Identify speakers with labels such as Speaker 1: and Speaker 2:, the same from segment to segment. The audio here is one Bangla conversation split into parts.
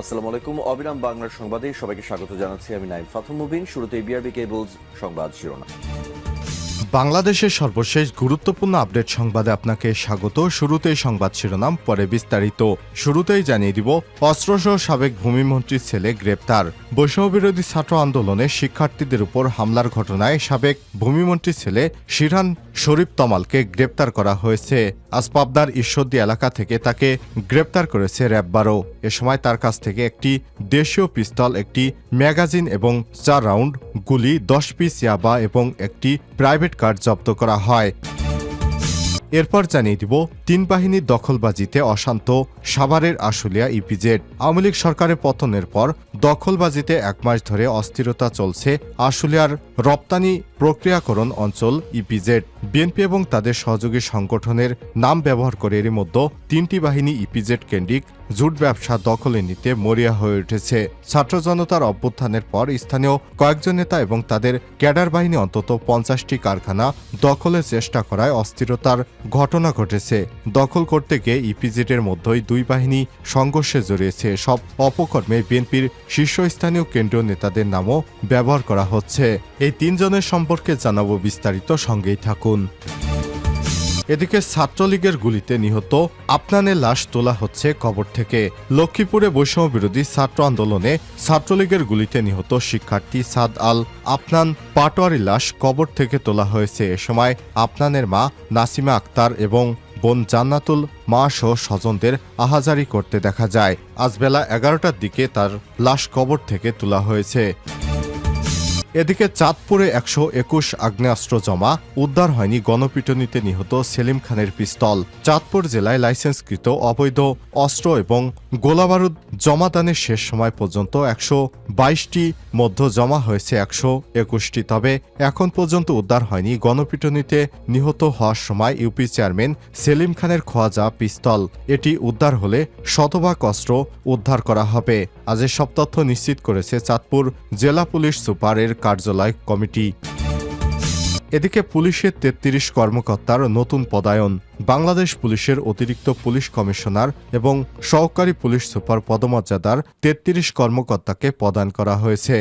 Speaker 1: আসসালামু আলাইকুম। অবিরাম বাংলার সংবাদে সবাইকে স্বাগত জানাচ্ছি আমি নাইম ফাথুম মুবিন। শুরুতে বিআরবি কেবলস সংবাদ শিরোনাম।
Speaker 2: বাংলাদেশের সর্বশেষ গুরুত্বপূর্ণ আপডেট সংবাদে আপনাকে স্বাগত। শুরুতেই সংবাদ শিরোনাম, পরে বিস্তারিত। শুরুতেই জানিয়ে দিব, অস্ত্রসহ সাবেক ভূমিমন্ত্রীর ছেলে গ্রেপ্তার। বৈষম্যবিরোধী ছাত্র আন্দোলনে শিক্ষার্থীদের উপর হামলার ঘটনায় সাবেক ভূমিমন্ত্রীর ছেলে শিরহান শরীফ তমালকে গ্রেপ্তার করা হয়েছে। আজ ঈশ্বরদী এলাকা থেকে তাকে গ্রেপ্তার করেছে র‍্যাববারও। এ সময় তার কাছ থেকে একটি দেশীয় পিস্তল, একটি ম্যাগাজিন এবং চার রাউন্ড গুলি, দশ পিস ইয়াবা এবং একটি প্রাইভেট কার জব্দ করা হয়। এরপর জানিয়ে দিব, তিন বাহিনীর দখলবাজিতে অশান্ত, সাভারের আশুলিয়া ইপিজেড। আওয়ামী লীগ সরকারের পতনের পর দখলবাজিতে এক মাস ধরে অস্থিরতা চলছে আশুলিয়ার রপ্তানি প্রক্রিয়াকরণ অঞ্চল ইপিজেড। বিএনপি এবং তাদের সহযোগী সংগঠনের নাম ব্যবহার করে এরই মধ্যে তিনটি বাহিনী ইপিজেড কেন্দ্রিক জুট ব্যবসা দখলে নিতে মরিয়া হয়ে উঠেছে। ছাত্র জনতার অভ্যুত্থানের পর স্থানীয় কয়েকজন নেতা এবং তাদের ক্যাডার বাহিনী অন্তত পঞ্চাশটি কারখানা দখলের চেষ্টা করায় অস্থিরতার ঘটনা ঘটেছে। দখল করতে গিয়ে ইপিজেডের মধ্যেই দুই বাহিনী সংঘর্ষে জড়িয়েছে। সব অপকর্মে বিএনপির শীর্ষস্থানীয় কেন্দ্রীয় নেতাদের নামও ব্যবহার করা হচ্ছে। এই তিনজনের সম্পর্কে জানাব বিস্তারিত, সঙ্গেই থাকুন। এদিকে ছাত্রলীগের গুলিতে নিহত আপনানের লাশ তোলা হচ্ছে কবর থেকে। লক্ষ্মীপুরে বৈষম্য বিরোধী ছাত্র আন্দোলনে ছাত্রলীগের গুলিতে নিহত শিক্ষার্থী সাদ আল আপনান পাটোয়ারি লাশ কবর থেকে তোলা হয়েছে। এ সময় আপনানের মা নাসিমা আক্তার এবং বোন জান্নাতুল মা সহ স্বজনদের আহাজারি করতে দেখা যায়। আজ বেলা এগারোটার দিকে তার লাশ কবর থেকে তোলা হয়েছে। এদিকে চাঁদপুরে একশো একুশ আগ্নেয়াস্ত্র জমা, উদ্ধার হয়নি গণপিটুনিতে নিহত সেলিম খানের পিস্তল। চাঁদপুর জেলায় লাইসেন্সকৃত অবৈধ অস্ত্র এবং গোলাবারুদ জমাদানের শেষ সময় পর্যন্ত একশো বাইশটি মধ্য জমা হয়েছে একশো একুশটি। তবে এখন পর্যন্ত উদ্ধার হয়নি গণপিটুনিতে নিহত হওয়ার সময় ইউপি চেয়ারম্যান সেলিম খানের খোয়াজা পিস্তল। এটি উদ্ধার হলে শতভাগ অস্ত্র উদ্ধার করা হবে। আজ সব তথ্য নিশ্চিত করেছে চাঁদপুর জেলা পুলিশ সুপারের কার্যালয় কমিটি। এদিকে পুলিশের তেত্রিশ কর্মকর্তার নতুন পদায়ন, বাংলাদেশ পুলিশের অতিরিক্ত পুলিশ কমিশনার এবং সহকারী পুলিশ সুপার পদমর্যাদার তেত্রিশ কর্মকর্তাকে প্রদান করা হয়েছে।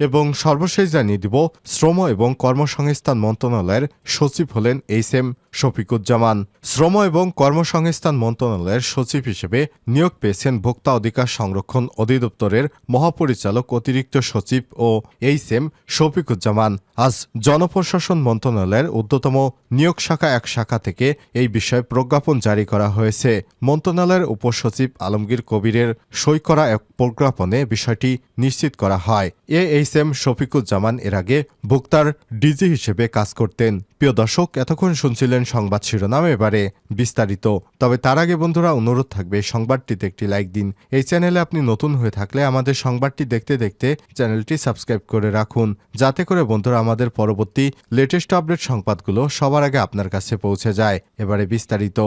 Speaker 2: এবং সর্বশেষ জানিয়ে দিব শ্রম এবং কর্মসংস্থান মন্ত্রণালয়ের সচিব হলেন এইচ এম শফিকুজ্জামান। শ্রম এবং কর্মসংস্থান মন্ত্রণালয়ের সচিব হিসেবে নিয়োগ পেয়েছেন ভোক্তা অধিকার সংরক্ষণ অধিদপ্তরের মহাপরিচালক অতিরিক্ত সচিব ও এইচ এম শফিকুজ্জামান। আজ জনপ্রশাসন মন্ত্রণালয়ের ঊর্ধ্বতম নিয়োগ শাখা এক শাখা থেকে এই বিষয়ে প্রজ্ঞাপন জারি করা হয়েছে। মন্ত্রণালয়ের উপসচিব আলমগীর কবিরের সই করা এক প্রজ্ঞাপনে বিষয়টি নিশ্চিত করা হয়। এ এম শফিকুজ্জামান এর আগে ভোক্তার ডিজি হিসেবে কাজ করতেন। প্রিয় দর্শক, এতক্ষণ শুনছিলেন সংবাদ শিরোনাম এবারে বিস্তারিত। তবে তার আগে বন্ধুরা, অনুরোধ থাকবে সংবাদটিতে একটি লাইক দিন। এই চ্যানেলে আপনি নতুন হয়ে থাকলে আমাদের সংবাদটি দেখতে দেখতে চ্যানেলটি সাবস্ক্রাইব করে রাখুন। যাতে করে বন্ধুরা, আমাদের পরবর্তী লেটেস্ট আপডেট সংবাদগুলো সবার আগে আপনার কাছে পৌঁছে যায়। এবারে বিস্তারিত।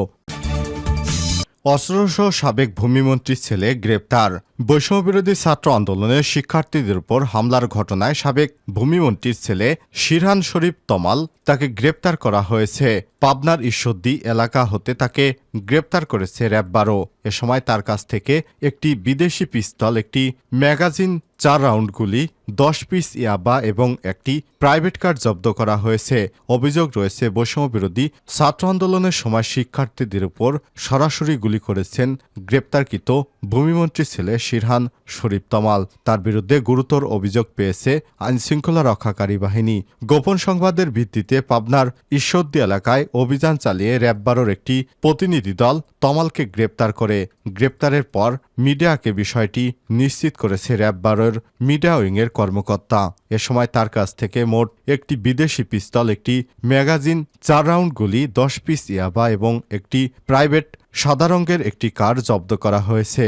Speaker 2: অস্ত্রসহ সাবেক ভূমিমন্ত্রীর ছেলে গ্রেপ্তার। বৈষম্যবিরোধী ছাত্র আন্দোলনে শিক্ষার্থীদের উপর হামলার ঘটনায় সাবেক ভূমিমন্ত্রীর ছেলে শিরহান শরীফ তমাল তাকে গ্রেপ্তার করা হয়েছে। পাবনার ঈশ্বরদী এলাকা হতে তাকে গ্রেপ্তার করেছে র্যাব বারো এ সময় তার কাছ থেকে একটি বিদেশি পিস্তল, একটি ম্যাগাজিন চার রাউন্ড গুলি দশ পিস ইয়াবা এবং একটি প্রাইভেট কার জব্দ করা হয়েছে। অভিযোগ রয়েছে, বৈষম্য বিরোধী ছাত্র আন্দোলনের সময় শিক্ষার্থীদের উপর সরাসরি গুলি করেছেন গ্রেপ্তারকৃত ভূমিমন্ত্রী ছেলে শিরহান শরীফ তমাল। তার বিরুদ্ধে গুরুতর অভিযোগ পেয়েছে আইনশৃঙ্খলা রক্ষাকারী বাহিনী। গোপন সংবাদের ভিত্তিতে পাবনার ঈশ্বরদী এলাকায় অভিযান চালিয়ে র্যাব বারোর একটি প্রতিনিধি দল তমালকে গ্রেপ্তার করে। গ্রেপ্তারের পর মিডিয়াকে বিষয়টি নিশ্চিত করেছে র্যাব বারোর মিডিয়া উইংয়ের কর্মকর্তা। এ সময় তার কাছ থেকে মোট একটি বিদেশি পিস্তল, একটি ম্যাগাজিন, চার রাউন্ড গুলি, দশ পিস ইয়াবা এবং একটি প্রাইভেট সাদা রঙের একটি কার জব্দ করা হয়েছে।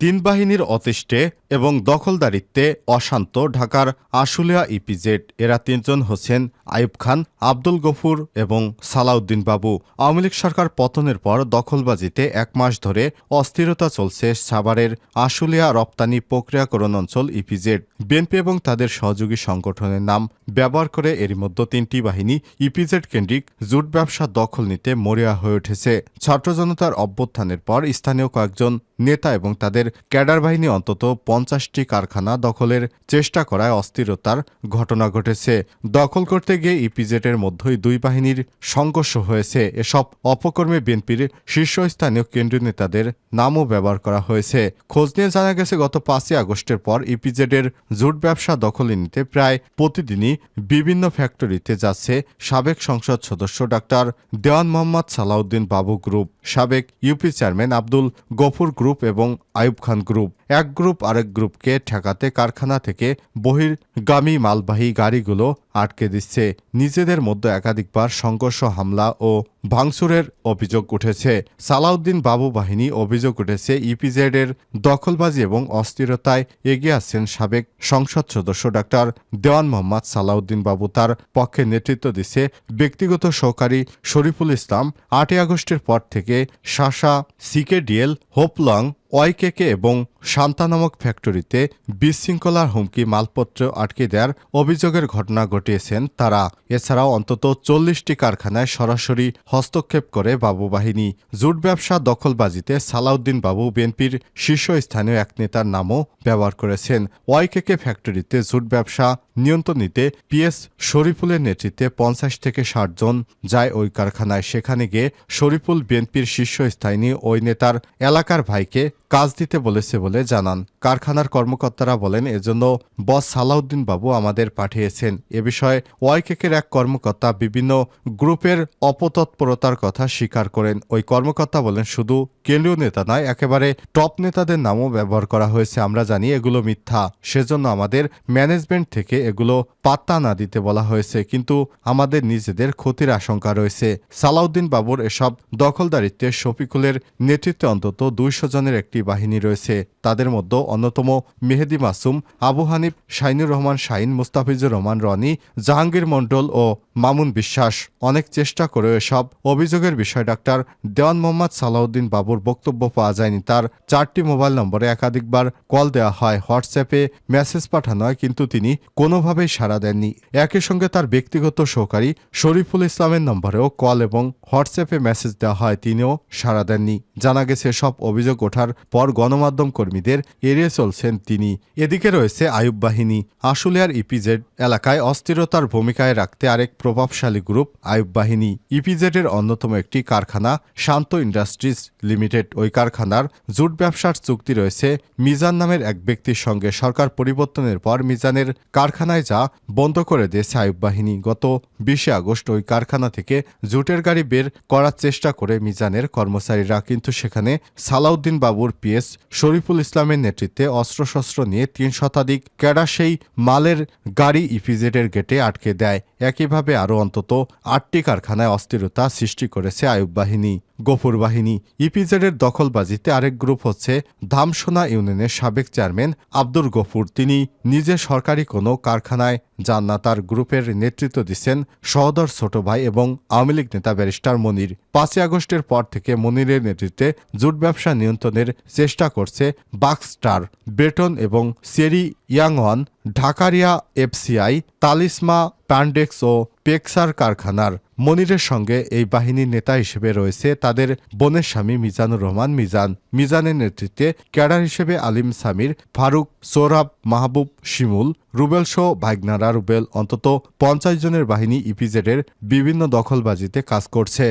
Speaker 2: তিন বাহিনীর অতিষ্ঠে এবং দখলদারিত্বে অশান্ত ঢাকার আশুলিয়া ইপিজেড। এরা তিনজন হচ্ছেন আইব খান, আব্দুল গফুর এবং সালাউদ্দিন বাবু। আওয়ামী লীগ সরকার পতনের পর দখলবাজিতে এক মাস ধরে অস্থিরতা চলছে সাভারের আশুলিয়া রপ্তানি প্রক্রিয়াকরণ অঞ্চল ইপিজেড। বিএনপি এবং তাদের সহযোগী সংগঠনের নাম ব্যবহার করে এরই মধ্যে তিনটি বাহিনী ইপিজেড কেন্দ্রিক জুট ব্যবসা দখল নিতে মরিয়া হয়ে উঠেছে। ছাত্র জনতার অভ্যুত্থানের পর স্থানীয় কয়েকজন নেতা এবং তাদের ক্যাডার বাহিনী অন্তত পঞ্চাশটি কারখানা দখলের চেষ্টা করায় অস্থিরতার ঘটনা ঘটেছে। দখল করতে গিয়ে ইপিজেটের মধ্যেই দুই বাহিনীর সংঘর্ষ হয়েছে। এসব অপকর্মে বিএনপির শীর্ষস্থানীয় কেন্দ্রীয় নেতাদের নামও ব্যবহার করা হয়েছে। খোঁজ নিয়ে জানা গেছে, গত পাঁচই আগস্টের পর ইপিজেডের জুট ব্যবসা দখলে নিতে প্রায় প্রতিদিনই বিভিন্ন ফ্যাক্টরিতে যাচ্ছে সাবেক সংসদ সদস্য ডাক্তার দেওয়ান মোহাম্মদ সালাউদ্দিন বাবু গ্রুপ, সাবেক UP chairman Abdul Gafur group এবং আইব খান গ্রুপ এক গ্রুপ আরেক গ্রুপকে ঠেকাতে কারখানা থেকে বহির্গামী মালবাহী গাড়িগুলো আটকে দিচ্ছে। নিজেদের মধ্যে একাধিকবার সংঘর্ষ, হামলা ও ভাঙচুরের অভিযোগ উঠেছে। সালাউদ্দিন বাবু বাহিনী অভিযোগ উঠেছে ইপিজেড এর দখলবাজি এবং অস্থিরতায় এগিয়ে আসছেন সাবেক সংসদ সদস্য ডাক্তার দেওয়ান মোহাম্মদ সালাউদ্দিন বাবু। তার পক্ষে নেতৃত্ব দিচ্ছে ব্যক্তিগত সহকারী শরীফুল ইসলাম। আটই আগস্টের পর থেকে শাসা সিকেডিএল হোপলং, ওয়াইকেকে এবং শান্তা নামক ফ্যাক্টরিতে বিশৃঙ্খলার হুমকি মালপত্র আটকে দেওয়ার অভিযোগের ঘটনা ঘটিয়েছেন তারা। এছাড়াও অন্তত চল্লিশটি কারখানায় সরাসরি হস্তক্ষেপ করে বাবু বাহিনী জুট ব্যবসা দখলবাজিতে সালাউদ্দিন বাবু বিএনপির শীর্ষস্থানীয় এক নেতার নামও ব্যবহার করেছেন। ওয়াইকেকে ফ্যাক্টরিতে জুট ব্যবসা নিয়ন্ত্রণ নিতে পিএস শরীফুলের নেতৃত্বে পঞ্চাশ থেকে ষাট জন যায় ওই কারখানায়। সেখানে গিয়ে শরীফুল বিএনপির শীর্ষস্থায়ী ওই নেতার এলাকার ভাইকে কাজ দিতে বলেছে বলে জানান। কারখানার কর্মকর্তারা বলেন, এজন্য বস সালাউদ্দিন বাবু আমাদের পাঠিয়েছেন। এ বিষয়ে ওয়াইকেকের এক কর্মকর্তা বিভিন্ন গ্রুপের অপতৎপরতার কথা স্বীকার করেন। ওই কর্মকর্তা বলেন, শুধু কেন্দ্রীয় নেতা নয়, একেবারে টপ নেতাদের নামও ব্যবহার করা হয়েছে। আমরা জানি এগুলো মিথ্যা। সেজন্য আমাদের ম্যানেজমেন্ট থেকে এগুলো পাত্তা না দিতে বলা হয়েছে, কিন্তু আমাদের নিজেদের ক্ষতির আশঙ্কা রয়েছে। সালাউদ্দিন বাবুর এসব দখলদারিত্বে শফিকুলের নেতৃত্বে অন্তত দুইশো জনের একটি বাহিনী রয়েছে। তাদের মধ্যে অন্যতম মেহেদি মাসুম, আবু হানিফ, শাইনুর রহমান শাইন, মুস্তাফিজুর রহমান রনি, জাহাঙ্গীর মণ্ডল ও মামুন বিশ্বাস। অনেক চেষ্টা করে এসব অভিযোগের বিষয় ডাক্তার দেওয়ান মোহাম্মদ সালাউদ্দিন বাবুর বক্তব্য পাওয়া যায়নি। তার চারটি মোবাইল নম্বরে একাধিকবার কল দেওয়া হয়, হোয়াটসঅ্যাপে মেসেজ পাঠানো হয়, কিন্তু তিনি কোনোভাবেই সাড়া দেননি। একই সঙ্গে তার ব্যক্তিগত সহকারী শরীফুল ইসলামের নম্বরেও কল এবং হোয়াটসঅ্যাপে মেসেজ দেওয়া হয়, তিনিও সাড়া দেননি। জানা গেছে, সব অভিযোগ ওঠার পর গণমাধ্যম কর্মীদের এড়িয়ে চলছেন তিনি। এদিকে রয়েছে আয়ুব বাহিনী। আশুলিয়ার ইপিজেড এলাকায় অস্থিরতার ভূমিকায় রাখতে আরেক প্রভাবশালী গ্রুপ আয়ুব বাহিনী। ইপিজেডের অন্যতম একটি কারখানা, শান্ত ইন্ডাস্ট্রিজ লিমিটেড। ওই কারখানার জুট ব্যবসার চুক্তি রয়েছে। মিজান নামের এক ব্যক্তির সঙ্গে সরকার পরিবর্তনের পর মিজানের কারখানায় যা বন্ধ করে দিয়েছে আয়ুব বাহিনী। গত বিশে আগস্ট ওই কারখানা থেকে জুটের গাড়ি বের করার চেষ্টা করে মিজানের কর্মচারীরা। কিন্তু সেখানে সালাউদ্দিন বাবুর পিএস শরীফুল ইসলামের নেতৃত্বে অস্ত্রশস্ত্র নিয়ে তিন শতাধিক ক্যাডা সেই মালের গাড়ি ইপিজেডের গেটে আটকে দেয়। একইভাবে আরও অন্তত আটটি কারখানায় অস্থিরতা সৃষ্টি করেছে আয়ুব বাহিনী। গফুর বাহিনী ইপিজেডের দখলবাজিতে আরেক গ্রুপ হচ্ছে ধামসোনা ইউনিয়নের সাবেক চেয়ারম্যান আব্দুল গফুর। তিনি নিজে সরকারি কোনো কারখানায় যান না, তার গ্রুপের নেতৃত্ব দিচ্ছেন সহদর ছোট ভাই এবং আওয়ামী লীগ নেতা ব্যারিস্টার মনির। পাঁচই আগস্টের পর থেকে মনিরের নেতৃত্বে জুট ব্যবসা নিয়ন্ত্রণের চেষ্টা করছে বাক্সস্টার বেটন এবং সেরি ইয়াংওয়ান, ঢাকারিয়া এফসিআই, তালিসমা প্যান্ডেক্স ও পেক্সার কারখানার। মনিরের সঙ্গে এই বাহিনীর নেতা হিসেবে রয়েছে তাদের বোনের স্বামী মিজানুর রহমান মিজান। মিজানের নেতৃত্বে ক্যাডার হিসেবে আলিম সামির, ফারুক, সোহরাব, মাহবুব, শিমুল, রুবেল সহ ভাইগনারা রুবেল। অন্তত পঞ্চাশ জনের বাহিনী ইপিজেডের বিভিন্ন দখলবাজিতে কাজ করছে।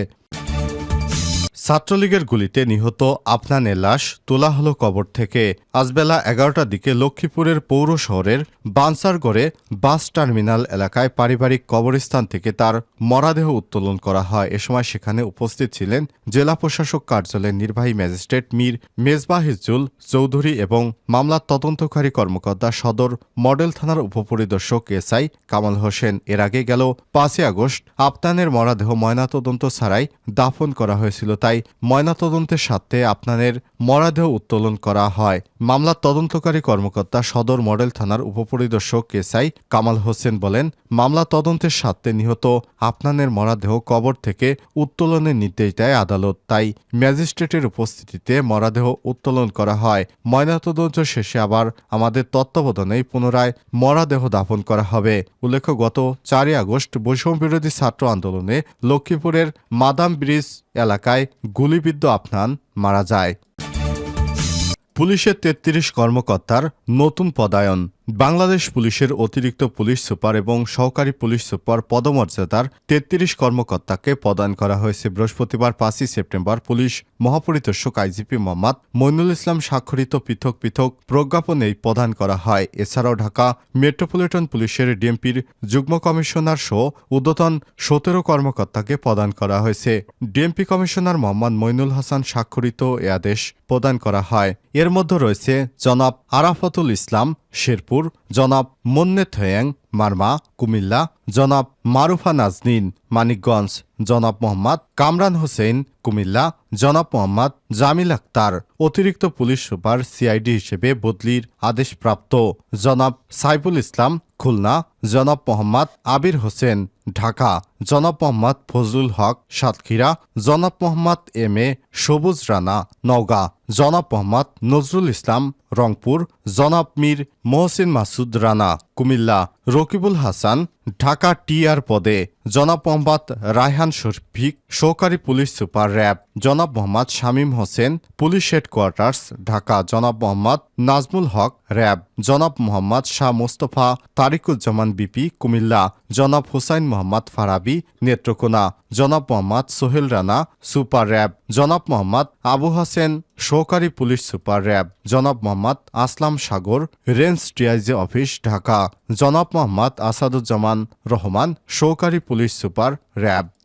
Speaker 2: ছাত্রলীগের গুলিতে নিহত আফনানের লাশ তোলা হলো কবর থেকে। আজ বেলা এগারোটার দিকে লক্ষ্মীপুরের পৌর শহরের বানসারগড়ে বাস টার্মিনাল এলাকায় পারিবারিক কবরস্থান থেকে তার মরাদেহ উত্তোলন করা হয়। এ সময় সেখানে উপস্থিত ছিলেন জেলা প্রশাসক কার্যালয়ের নির্বাহী ম্যাজিস্ট্রেট মীর মেজবাহ হিজুল চৌধুরী এবং মামলার তদন্তকারী কর্মকর্তা সদর মডেল থানার উপপরিদর্শক এসআই কামাল হোসেন। এর আগে গেল পাঁচই আগস্ট আফতানের মরাদেহ ময়নাতদন্ত ছাড়াই দাফন করা হয়েছিল, তাই তাই ময়নাতদন্তের সাথে আপনাদের মরাদেহ উত্তোলন করা হয়। মামলার তদন্তকারী কর্মকর্তা সদর মডেল থানার উপপরিদর্শক এসআই কামাল হোসেন বলেন, মামলা তদন্তের স্বার্থে নিহত আপনাদের মরাদেহ কবর থেকে উত্তোলনের নির্দেশ দেয় আদালত। তাই ম্যাজিস্ট্রেটের উপস্থিতিতে মরাদেহ উত্তোলন করা হয়। ময়নাতদন্ত শেষে আবার আমাদের তত্ত্বাবধানেই পুনরায় মরাদেহ দাফন করা হবে। উল্লেখ্য, গত চারই আগস্ট বৈষম্য বিরোধী ছাত্র আন্দোলনে লক্ষ্মীপুরের মাদাম ব্রিজ এলাকায় গুলিবিদ্ধ আফনান মারা যায়। পুলিশের তেত্রিশ কর্মকর্তার নতুন পদায়ন। বাংলাদেশ পুলিশের অতিরিক্ত পুলিশ সুপার এবং সহকারী পুলিশ সুপার পদমর্যাদার তেত্রিশ কর্মকর্তাকে প্রদান করা হয়েছে বৃহস্পতিবার পাঁচই সেপ্টেম্বর পুলিশ মহাপরিদর্শক আইজিপি মোহাম্মদ মইনুল ইসলাম স্বাক্ষরিত পৃথক পৃথক প্রজ্ঞাপনেই প্রদান করা হয়। এছাড়াও ঢাকা মেট্রোপলিটন পুলিশের ডিএমপির যুগ্ম কমিশনার সহ উদ্যতন সতেরো কর্মকর্তাকে প্রদান করা হয়েছে। ডিএমপি কমিশনার মোহাম্মদ মইনুল হাসান স্বাক্ষরিত এ আদেশ প্রদান করা হয়। এর মধ্যে রয়েছে জনাব আরাফাতুল ইসলাম শেরপুর জনাব মন্নে থয়াং মারমা, কুমিল্লা, জনাব মারুফা নাজনীন, মানিকগঞ্জ, জনাব মোহাম্মদ কামরান হোসেন, কুমিল্লা, জনাব মোহাম্মদ জামিল আক্তার, অতিরিক্ত পুলিশ সুপার সিআইডি হিসেবে বদলির আদেশপ্রাপ্ত জনাব সাইফুল ইসলাম, খুলনা, জনাব মোহাম্মদ আবির হোসেন, ঢাকা, জনাব মোহাম্মদ ফজলুল হক সাতক্ষীরা, জনাব মোহাম্মদ এম এ সবুজ রানা, নওগাঁ, জনাব মোহাম্মদ নজরুল ইসলাম, রংপুর, জনাব মীর মোহসিন মাসুদ রানা, কুমিল্লা রকিবুল হাসান ঢাকা টিআর পদে, জনাব মোহাম্মদ রায়হান শফিক, সহকারী পুলিশ সুপার র্যাব, জনাব মোহাম্মদ শামীম হোসেন, পুলিশ হেডকোয়ার্টার্স, ঢাকা, জনাব মোহাম্মদ নাজমুল হক র্যাব, জনাব মোহাম্মদ শাহ মোস্তফা, তারিকুজ্জামান বিপি, কুমিল্লা, জনাব হুসাইন মোহাম্মদ ফারাবি, নেত্রকোনা, জনাব মোহাম্মদ সোহেল রানা, সুপার র্যাব, জনাব মোহাম্মদ আবু হাসেন সহকারী পুলিশ সুপার র্যাব জনাব Mohammad Aslam Sagar, range DIG office Dhaka. জনাব মোহাম্মদ আসাদুজ্জামান রহমান, সহকারী পুলিশ সুপার র্যাব।